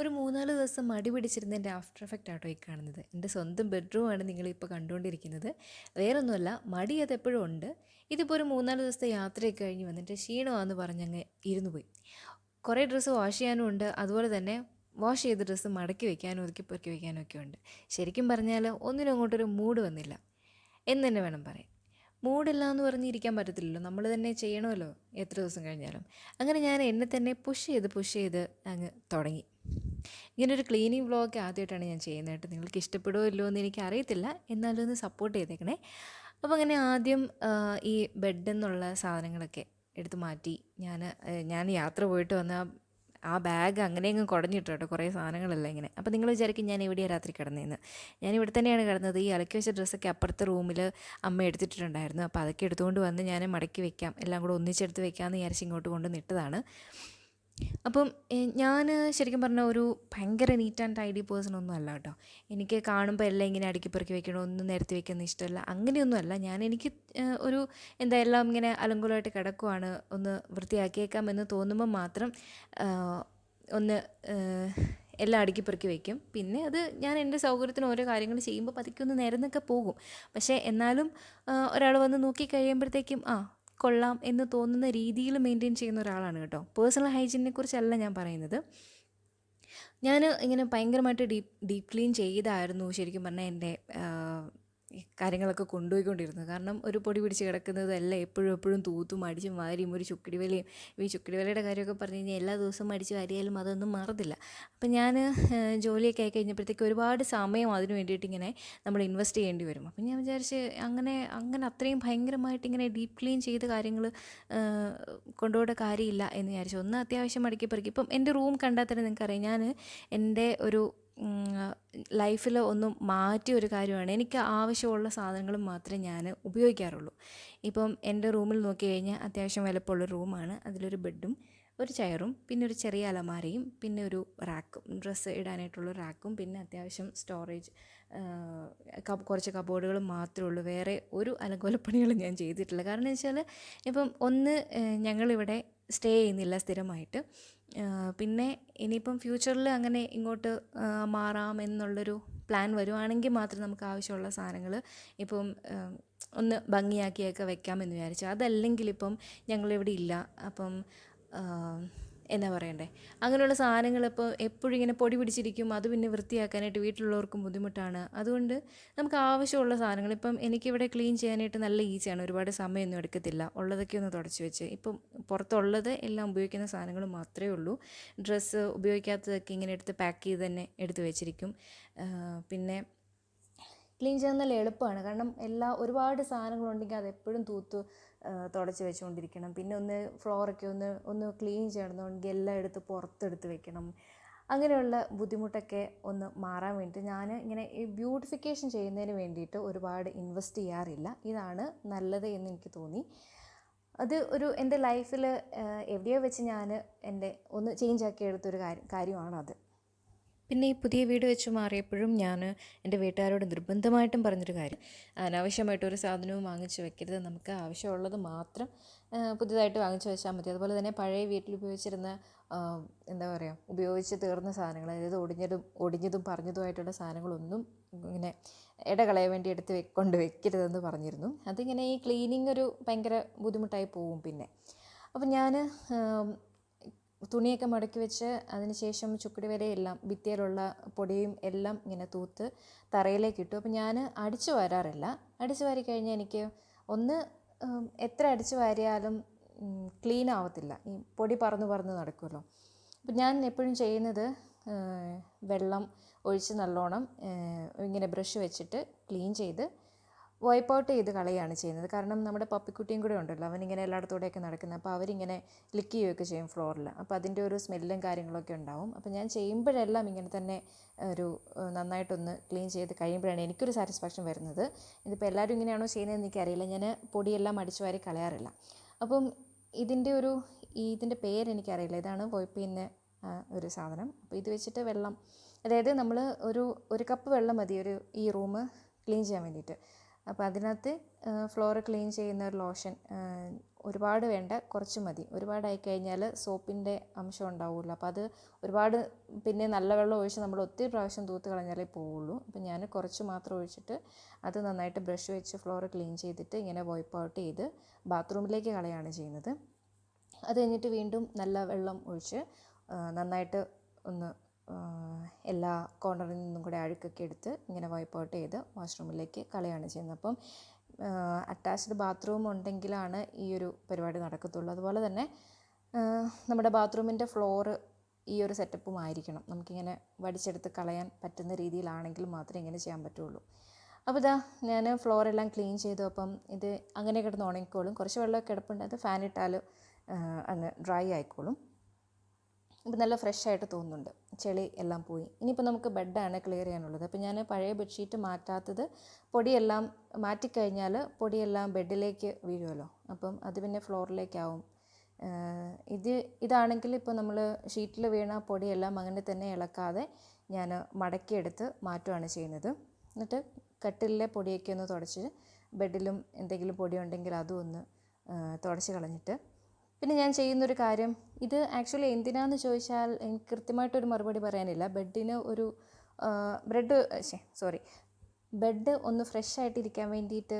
ഒരു മൂന്നാൽ ദിവസം മടി പിടിച്ചിരുന്ന പിടിച്ചിരുന്നതിന്റെ ആഫ്റ്റർ എഫക്റ്റ് ആട്ടോ ഈ കാണുന്നത്. എന്റെ സ്വന്തം ബെഡ്റൂമാണ് നിങ്ങളിപ്പോൾ കണ്ടുകൊണ്ടിരിക്കുന്നത്. വേറൊന്നുമല്ല മടി അത് എപ്പോഴും ഉണ്ട്. ഇതിപ്പോൾ ഒരു മൂന്നാൽ ദിവസത്തെ യാത്രയൊക്കെ കഴിഞ്ഞ് വന്നിട്ട് ക്ഷീണമാണെന്ന് പറഞ്ഞങ്ങ് ഇരുന്ന് പോയി. കുറേ ഡ്രസ്സ് വാഷ് ചെയ്യാനും ഉണ്ട്. അതുപോലെ തന്നെ വാഷ് ചെയ്ത ഡ്രസ്സ് മടക്കി വെക്കാനും ഒതുക്കി പെറുക്കി വെക്കാനും ഒക്കെ ഉണ്ട്. ശരിക്കും പറഞ്ഞാൽ ഒന്നിനും അങ്ങോട്ടൊരു മൂഡ് വന്നില്ല. എന്ന് തന്നെ വേണം പറയാൻ. മൂഡില്ല എന്ന് പറഞ്ഞിരിക്കാൻ പറ്റത്തില്ലല്ലോ. നമ്മൾ തന്നെ ചെയ്യണമല്ലോ എത്ര ദിവസം കഴിഞ്ഞാലും. അങ്ങനെ ഞാൻ എന്നെ തന്നെ പുഷ് ചെയ്ത് പുഷ് ചെയ്ത് അങ്ങ് തുടങ്ങി. ഇങ്ങനൊരു ക്ലീനിങ് വ്ലോഗ് ആദ്യമായിട്ടാണ് ഞാൻ ചെയ്യുന്നത് കേട്ടോ. നിങ്ങൾക്ക് ഇഷ്ടപ്പെടുമോ ഇല്ലയോ എന്ന് എനിക്ക് അറിയത്തില്ല എന്നാലും ഒന്ന് സപ്പോർട്ട് ചെയ്തേക്കണേ. അപ്പോൾ അങ്ങനെ ആദ്യം ഈ ബെഡ് എന്നുള്ള സാധനങ്ങളൊക്കെ എടുത്ത് മാറ്റി. ഞാൻ ഞാൻ യാത്ര പോയിട്ട് വന്ന ആ- ബാഗ് അങ്ങനെ അങ്ങ് കേട്ടോ. കുറേ സാധനങ്ങളല്ല ഇങ്ങനെ. അപ്പോൾ നിങ്ങൾ വിചാരിക്കും ഞാൻ എവിടെയാണ് രാത്രി കിടന്നതെന്ന് ഞാൻ ഇവിടെ തന്നെയാണ് കിടന്നത്. ഈ അലക്കി വെച്ച ഡ്രസ്സൊക്കെ അപ്പുറത്തെ റൂമിൽ അമ്മ എടുത്തിട്ടുണ്ടായിരുന്നു. അപ്പോൾ അതൊക്കെ എടുത്തുകൊണ്ട് വന്ന് ഞാൻ മടക്കി വെക്കാം. എല്ലാം കൂടെ ഒന്നിച്ചെടുത്ത് വെക്കാമെന്ന് വിചാരിച്ച് ഇങ്ങോട്ട് കൊണ്ട് നിട്ടതാണ് അപ്പം ഞാൻ ശരിക്കും പറഞ്ഞാൽ ഒരു ഭയങ്കര നീറ്റ് ആൻഡ് ടൈഡി പേഴ്സൺ ഒന്നും അല്ല കേട്ടോ. എനിക്ക് കാണുമ്പോൾ എല്ലാം ഇങ്ങനെ അടുക്കി പെറുക്കി വെക്കണോ ഒന്നും നിരത്തി വെക്കുന്ന ഇഷ്ടമല്ല. അങ്ങനെയൊന്നും അല്ല. ഞാൻ എനിക്ക് ഒരു എന്താ എല്ലാം ഇങ്ങനെ അലങ്കുലമായിട്ട് കിടക്കുവാണ്. ഒന്ന് വൃത്തിയാക്കിയേക്കാം എന്ന് തോന്നുമ്പോൾ മാത്രം ഒന്ന് എല്ലാം അടുക്കി പെറുക്കി വയ്ക്കും പിന്നെ അത് ഞാൻ എന്റെ സൗകര്യത്തിന് ഓരോ കാര്യങ്ങൾ ചെയ്യുമ്പോൾ പതുക്കെ ഒന്ന് നിരന്നൊക്കെ പോകും. പക്ഷേ എന്നാലും ഒരാൾ വന്ന് നോക്കി കഴിയുമ്പോഴത്തേക്കും ആ കൊള്ളാം എന്ന് തോന്നുന്ന രീതിയിൽ മെയിന്റെയിൻ ചെയ്യുന്ന ഒരാളാണ് കേട്ടോ. പേഴ്സണൽ ഹൈജീനെ കുറിച്ചല്ല ഞാൻ പറയുന്നത്. ഞാൻ ഇങ്ങനെ ഭയങ്കരമായിട്ട് ഡീപ് ഡീപ്പ് ക്ലീൻ ചെയ്തായിരുന്നു ശരിക്കും പറഞ്ഞാൽ എന്റെ കാര്യങ്ങളൊക്കെ കൊണ്ടുപോയിക്കൊണ്ടിരുന്നത്. കാരണം ഒരു പൊടി പിടിച്ച് കിടക്കുന്നതല്ല എപ്പോഴും എപ്പോഴും തൂത്തും അടിച്ചും വാരിയും ഒരു ചുക്കിടി വലയും ഈ ചുക്കിടി വലയുടെ കാര്യമൊക്കെ പറഞ്ഞു കഴിഞ്ഞാൽ എല്ലാ ദിവസവും അടിച്ച് വാരിയാലും അതൊന്നും മറന്നില്ല അപ്പം ഞാൻ ജോലിയൊക്കെ ആയി കഴിഞ്ഞപ്പോഴത്തേക്ക് ഒരുപാട് സമയം അതിന് വേണ്ടിയിട്ട് ഇങ്ങനെ നമ്മൾ ഇൻവെസ്റ്റ് ചെയ്യേണ്ടി വരും. അപ്പം ഞാൻ വിചാരിച്ച് അങ്ങനെ അങ്ങനെ അത്രയും ഭയങ്കരമായിട്ട് ഇങ്ങനെ ഡീപ്പ് ക്ലീൻ ചെയ്ത് കാര്യങ്ങൾ കൊണ്ടുപോകേണ്ട കാര്യമില്ല എന്ന് വിചാരിച്ചു. ഒന്ന് അത്യാവശ്യം മടക്കി പെറുക്കി. ഇപ്പം എന്റെ റൂം കണ്ടാൽ തന്നെ നിങ്ങൾക്കറിയാം. ഞാൻ എന്റെ ഒരു ലൈഫിൽ ഒന്ന് മാറ്റിയ ഒരു കാര്യമാണ്. എനിക്ക് ആവശ്യമുള്ള സാധനങ്ങൾ മാത്രമേ ഞാൻ ഉപയോഗിക്കാറുള്ളൂ. ഇപ്പം എന്റെ റൂമിൽ നോക്കി കഴിഞ്ഞാൽ അത്യാവശ്യം വലുപ്പമുള്ള റൂമാണ്. അതിലൊരു ബെഡും ഒരു ചെയറും പിന്നെ ഒരു ചെറിയ അലമാരയും പിന്നെ ഒരു റാക്കും. ഡ്രസ്സ് ഇടാനായിട്ടുള്ള റാക്കും പിന്നെ അത്യാവശ്യം സ്റ്റോറേജ് കുറച്ച് കബോർഡുകൾ മാത്രമേ ഉള്ളൂ. വേറെ ഒരു അലങ്കോലപ്പണികളും ഞാൻ ചെയ്തിട്ടില്ല. കാരണം വെച്ചാൽ ഇപ്പം ഒന്ന് ഞങ്ങളിവിടെ സ്റ്റേ ചെയ്യുന്നില്ല സ്ഥിരമായിട്ട്. പിന്നെ ഇനിയിപ്പം ഫ്യൂച്ചറിൽ അങ്ങനെ ഇങ്ങോട്ട് മാറാം എന്നുള്ളൊരു പ്ലാൻ വരുവാണെങ്കിൽ മാത്രം നമുക്ക് ആവശ്യമുള്ള സാധനങ്ങൾ ഇപ്പം ഒന്ന് ഭംഗിയാക്കിയൊക്കെ വെക്കാമെന്ന് വിചാരിച്ചു. അതല്ലെങ്കിൽ ഇപ്പം ഞങ്ങളിവിടെ ഇല്ല. അപ്പം എന്നാ പറയണ്ടേ? അങ്ങനെയുള്ള സാധനങ്ങൾ ഇപ്പോൾ എപ്പോഴും ഇങ്ങനെ പൊടി പിടിച്ചിരിക്കും അത് പിന്നെ വൃത്തിയാക്കാനായിട്ട് വീട്ടിലുള്ളവർക്കും ബുദ്ധിമുട്ടാണ്. അതുകൊണ്ട് നമുക്ക് ആവശ്യമുള്ള സാധനങ്ങൾ ഇപ്പം എനിക്കിവിടെ ക്ലീൻ ചെയ്യാനായിട്ട് നല്ല ഈസിയാണ് ഒരുപാട് സമയമൊന്നും എടുക്കത്തില്ല. ഉള്ളതൊക്കെ ഒന്ന് തുടച്ച് വെച്ച്. ഇപ്പം പുറത്തുള്ളത് എല്ലാം ഉപയോഗിക്കുന്ന സാധനങ്ങൾ മാത്രമേ ഉള്ളൂ. ഡ്രസ്സ് ഉപയോഗിക്കാത്തതൊക്കെ ഇങ്ങനെ എടുത്ത് പാക്ക് ചെയ്ത് തന്നെ എടുത്ത് വെച്ചിരിക്കും. പിന്നെ ക്ലീൻ ചെയ്യാൻ നല്ല എളുപ്പമാണ്. കാരണം എല്ലാ ഒരുപാട് സാധനങ്ങളുണ്ടെങ്കിൽ അത് എപ്പോഴും തൂത്ത് തുടച്ച് വെച്ചുകൊണ്ടിരിക്കണം. പിന്നെ ഒന്ന് ഫ്ലോറൊക്കെ ഒന്ന് ഒന്ന് ക്ലീൻ ചെയ്യണമെന്നുണ്ടെങ്കിൽ എല്ലാം എടുത്ത് പുറത്തെടുത്ത് വെക്കണം. അങ്ങനെയുള്ള ബുദ്ധിമുട്ടൊക്കെ ഒന്ന് മാറാൻ വേണ്ടിയിട്ട് ഞാൻ ഇങ്ങനെ ഈ ബ്യൂട്ടിഫിക്കേഷൻ ചെയ്യുന്നതിന് വേണ്ടിയിട്ട് ഒരുപാട് ഇൻവെസ്റ്റ് ചെയ്യാറില്ല. ഇതാണ് നല്ലത് എന്ന് എനിക്ക് തോന്നി. അത് ഒരു എന്റെ ലൈഫിൽ എവിടെയോ വെച്ച് ഞാൻ എന്റെ ഒന്ന് ചേഞ്ച് ആക്കി എടുത്തൊരു കാര്യം കാര്യമാണത്. പിന്നെ ഈ പുതിയ വീട് വെച്ച് മാറിയപ്പോഴും ഞാൻ എന്റെ വീട്ടുകാരോട് നിർബന്ധമായിട്ടും പറഞ്ഞൊരു കാര്യം. അനാവശ്യമായിട്ട് ഒരു സാധനവും വാങ്ങിച്ചു വെക്കരുത്. നമുക്ക് ആവശ്യമുള്ളത് മാത്രം പുതിയതായിട്ട് വാങ്ങിച്ചു വെച്ചാൽ മതി. അതുപോലെ തന്നെ പഴയ വീട്ടിൽ ഉപയോഗിച്ചിരുന്ന എന്താ പറയുക ഉപയോഗിച്ച് തീർന്ന സാധനങ്ങൾ അതായത് ഒടിഞ്ഞതും ഒടിഞ്ഞതും പറഞ്ഞതുമായിട്ടുള്ള സാധനങ്ങളൊന്നും ഇങ്ങനെ ഇടകളയാൻ വേണ്ടി എടുത്ത് കൊണ്ട് വെക്കരുതെന്ന് പറഞ്ഞിരുന്നു. അതിങ്ങനെ ഈ ക്ലീനിങ് ഒരു ഭയങ്കര ബുദ്ധിമുട്ടായി പോവും പിന്നെ. അപ്പം ഞാൻ തുണിയൊക്കെ മടക്കി വെച്ച് അതിന് ശേഷം ചുക്കുടി വരെയെല്ലാം ഭിത്തിയിലുള്ള പൊടിയും എല്ലാം ഇങ്ങനെ തൂത്ത് തറയിലേക്ക് ഇട്ടു. അപ്പം ഞാൻ അടിച്ചു വാരാറില്ല. അടിച്ചു വാരി കഴിഞ്ഞാൽ എനിക്ക് ഒന്ന് എത്ര അടിച്ചു വാരിയാലും ക്ലീൻ ആവത്തില്ല. ഈ പൊടി പറന്ന് പറന്ന് നടക്കുമല്ലോ. അപ്പം ഞാൻ എപ്പോഴും ചെയ്യുന്നത് വെള്ളം ഒഴിച്ച് നല്ലോണം ഇങ്ങനെ ബ്രഷ് വെച്ചിട്ട് ക്ലീൻ ചെയ്ത് വൈപ്പ് ഔട്ട് ചെയ്ത് കളയാണ് ചെയ്യുന്നത്. കാരണം നമ്മുടെ പപ്പിക്കുട്ടിയും കൂടെ ഉണ്ടല്ലോ അവനിങ്ങനെ എല്ലായിടത്തൂടെയൊക്കെ നടക്കുന്നത് അപ്പോൾ അവരിങ്ങനെ ലിക്ക് ചെയ്യുകയൊക്കെ ചെയ്യും ഫ്ലോറിൽ അപ്പോൾ അതിന്റെ ഒരു സ്മെല്ലും കാര്യങ്ങളൊക്കെ ഉണ്ടാവും. അപ്പോൾ ഞാൻ ചെയ്യുമ്പോഴെല്ലാം ഇങ്ങനെ തന്നെ ഒരു നന്നായിട്ടൊന്ന് ക്ലീൻ ചെയ്ത് കഴിയുമ്പോഴാണ് എനിക്കൊരു സാറ്റിസ്ഫാക്ഷൻ വരുന്നത്. ഇതിപ്പോൾ എല്ലാവരും ഇങ്ങനെയാണോ ചെയ്യുന്നതെന്ന് എനിക്കറിയില്ല. ഞാൻ പൊടിയെല്ലാം അടിച്ചു വാരി കളയാറില്ല. അപ്പം ഇതിന്റെ ഒരു ഇതിന്റെ പേര് എനിക്കറിയില്ല. ഇതാണ് വൈപ്പ് ചെയ്യുന്ന ഒരു സാധനം. അപ്പോൾ ഇത് വെച്ചിട്ട് വെള്ളം അതായത് നമ്മൾ ഒരു ഒരു കപ്പ് വെള്ളം മതി ഒരു ഈ റൂം ക്ലീൻ ചെയ്യാൻ വേണ്ടിയിട്ട്. അപ്പോൾ അതിനകത്ത് ഫ്ലോർ ക്ലീൻ ചെയ്യുന്ന ഒരു ലോഷൻ ഒരുപാട് വേണ്ട കുറച്ച് മതി. ഒരുപാടായി കഴിഞ്ഞാൽ സോപ്പിന്റെ അംശം ഉണ്ടാവുമല്ലോ. അപ്പോൾ അത് ഒരുപാട് പിന്നെ നല്ല വെള്ളം ഒഴിച്ച് നമ്മൾ ഒത്തിരി പ്രാവശ്യം തൂത്ത് കളഞ്ഞാലേ പോവുള്ളൂ. അപ്പോൾ ഞാൻ കുറച്ച് മാത്രം ഒഴിച്ചിട്ട് അത് നന്നായിട്ട് ബ്രഷ് വെച്ച് ഫ്ലോർ ക്ലീൻ ചെയ്തിട്ട് ഇങ്ങനെ വൈപ്പ് ഔട്ട് ചെയ്ത് ബാത്റൂമിലേക്ക് കളയാണ് ചെയ്യുന്നത്. അത് കഴിഞ്ഞിട്ട് വീണ്ടും നല്ല വെള്ളം ഒഴിച്ച് നന്നായിട്ട് ഒന്ന് എല്ലാ കോർണറിൽ നിന്നും കൂടെ അഴുക്കൊക്കെ എടുത്ത് ഇങ്ങനെ വൈപ്പ് ഔട്ട് ചെയ്ത് വാഷ്റൂമിലേക്ക് കളയാണ് ചെയ്യുന്നത്. അപ്പം അറ്റാച്ച്ഡ് ബാത്റൂം ഉണ്ടെങ്കിലാണ് ഈ ഒരു പരിപാടി നടക്കത്തുള്ളൂ. അതുപോലെ തന്നെ നമ്മുടെ ബാത്റൂമിന്റെ ഫ്ലോറ് ഈ ഒരു സെറ്റപ്പും ആയിരിക്കണം. നമുക്കിങ്ങനെ വടിച്ചെടുത്ത് കളയാൻ പറ്റുന്ന രീതിയിലാണെങ്കിൽ മാത്രമേ ഇങ്ങനെ ചെയ്യാൻ പറ്റുള്ളൂ. അപ്പോൾ ഇതാ ഞാൻ ഫ്ലോറെല്ലാം ക്ലീൻ ചെയ്തു. അപ്പം ഇത് അങ്ങനെ കിടന്ന് ഉണങ്ങിക്കോളും. കുറച്ച് വെള്ളമൊക്കെ കിടപ്പുണ്ട്. അത് ഫാനിട്ടാൽ അങ്ങ് ഡ്രൈ ആയിക്കോളും. ഇപ്പം നല്ല ഫ്രഷ് ആയിട്ട് തോന്നുന്നുണ്ട്. ചെളി എല്ലാം പോയി. ഇനിയിപ്പോൾ നമുക്ക് ബെഡാണ് ക്ലിയർ ചെയ്യാനുള്ളത്. അപ്പോൾ ഞാൻ പഴയ ബെഡ്ഷീറ്റ് മാറ്റാത്തത് പൊടിയെല്ലാം മാറ്റിക്കഴിഞ്ഞാൽ പൊടിയെല്ലാം ബെഡിലേക്ക് വീഴുമല്ലോ. അപ്പം അത് പിന്നെ ഫ്ലോറിലേക്കാവും ഇത് ഇതാണെങ്കിൽ ഇപ്പോൾ നമ്മൾ ഷീറ്റിൽ വീണ പൊടിയെല്ലാം അങ്ങനെ തന്നെ ഇളക്കാതെ ഞാൻ മടക്കിയെടുത്ത് മാറ്റുകയാണ് ചെയ്യുന്നത്. എന്നിട്ട് കട്ടിലിലെ പൊടിയൊക്കെ ഒന്ന് തുടച്ച് ബെഡിലും എന്തെങ്കിലും പൊടി ഉണ്ടെങ്കിൽ അതും ഒന്ന് തുടച്ച് കളഞ്ഞിട്ട്. പിന്നെ ഞാൻ ചെയ്യുന്നൊരു കാര്യം ഇത് ആക്ച്വലി എന്തിനാന്ന് ചോദിച്ചാൽ എനിക്ക് കൃത്യമായിട്ടൊരു മറുപടി പറയാനില്ല. ബെഡിന് ഒരു ബ്രെഡ് സോറി ബെഡ് ഒന്ന് ഫ്രഷ് ആയിട്ടിരിക്കാൻ വേണ്ടിയിട്ട്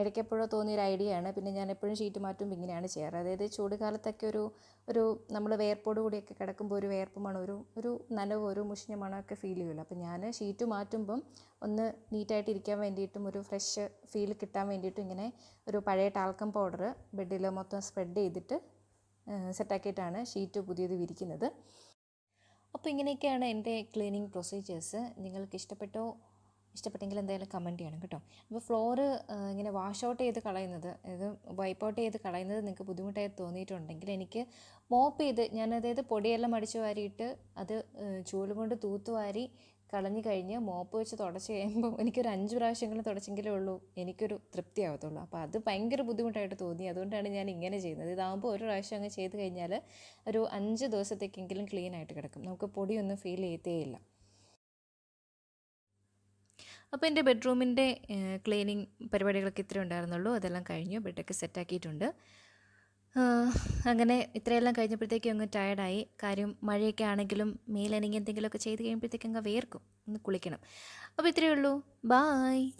ഇടയ്ക്കെപ്പോഴോ തോന്നിയൊരു ഐഡിയ ആണ്. പിന്നെ ഞാൻ എപ്പോഴും ഷീറ്റ് മാറ്റും ഇങ്ങനെയാണ് ചെയ്യാറ്. അതായത് ചൂട് കാലത്തൊക്കെ ഒരു ഒരു നമ്മൾ വേർപ്പോട് കൂടിയൊക്കെ കിടക്കുമ്പോൾ ഒരു വേർപ്പ് മണം ഒരു ഒരു നനവ് ഒരു മുഷിഞ്ഞ മണമൊക്കെ ഫീൽ ചെയ്യുമല്ലോ. അപ്പോൾ ഞാൻ ഷീറ്റ് മാറ്റുമ്പം ഒന്ന് നീറ്റായിട്ട് ഇരിക്കാൻ വേണ്ടിയിട്ടും ഒരു ഫ്രഷ് ഫീൽ കിട്ടാൻ വേണ്ടിയിട്ടും ഇങ്ങനെ ഒരു പഴയ ടാൽക്കം പൗഡർ ബെഡിൽ മൊത്തം സ്പ്രെഡ് ചെയ്തിട്ട് സെറ്റാക്കിയിട്ടാണ് ഷീറ്റ് പുതിയത് വിരിക്കുന്നത്. അപ്പോൾ ഇങ്ങനെയൊക്കെയാണ് എന്റെ ക്ലീനിങ് പ്രൊസീജിയേഴ്സ്. നിങ്ങൾക്ക് ഇഷ്ടപ്പെട്ടോ? ഇഷ്ടപ്പെട്ടെങ്കിൽ എന്തായാലും കമന്റ് ചെയ്യണം കേട്ടോ. അപ്പോൾ ഫ്ലോറ് ഇങ്ങനെ വാഷ് ഔട്ട് ചെയ്ത് കളയുന്നത് ഇത് വൈപ്പ് ഔട്ട് ചെയ്ത് കളയുന്നത് നിങ്ങൾക്ക് ബുദ്ധിമുട്ടായി തോന്നിയിട്ടുണ്ടെങ്കിൽ എനിക്ക് മോപ്പ് ചെയ്ത് ഞാൻ അതായത് പൊടിയെല്ലാം അടിച്ചു വാരിയിട്ട് അത് ചൂൽ കൊണ്ട് തൂത്തുവാരി കളഞ്ഞു കഴിഞ്ഞ് മോപ്പ് വെച്ച് തുടച്ച് കഴിയുമ്പോൾ എനിക്കൊരു അഞ്ച് പ്രാവശ്യമെങ്കിലും തുടച്ചെങ്കിലേ ഉള്ളൂ. എനിക്കൊരു തൃപ്തി ആവത്തുള്ളൂ. അപ്പോൾ അത് ഭയങ്കര ബുദ്ധിമുട്ടായിട്ട് തോന്നി. അതുകൊണ്ടാണ് ഞാൻ ഇങ്ങനെ ചെയ്യുന്നത്. ഇതാകുമ്പോൾ ഒരു പ്രാവശ്യം അങ്ങ് ചെയ്ത് കഴിഞ്ഞാൽ ഒരു അഞ്ച് ദിവസത്തേക്കെങ്കിലും ക്ലീൻ ആയിട്ട് കിടക്കും. നമുക്ക് പൊടിയൊന്നും ഫീൽ ചെയ്തേയില്ല അപ്പോൾ എന്റെ ബെഡ്റൂമിന്റെ ക്ലീനിങ് പരിപാടികളൊക്കെ ഇത്രയും ഉണ്ടായിരുന്നുള്ളൂ. അതെല്ലാം കഴിഞ്ഞു. ബെഡൊക്കെ സെറ്റാക്കിയിട്ടുണ്ട് അങ്ങനെ ഇത്രയെല്ലാം കഴിഞ്ഞപ്പോഴത്തേക്കും അങ്ങ് ടയർഡായി കാര്യം മഴയൊക്കെ ആണെങ്കിലും മേലനങ്ങി എന്തെങ്കിലുമൊക്കെ ചെയ്ത് കഴിയുമ്പോഴത്തേക്കും അങ്ങ് വേർക്കും ഒന്ന് കുളിക്കണം. അപ്പോൾ ഇത്രയേ ഉള്ളൂ. ബായ്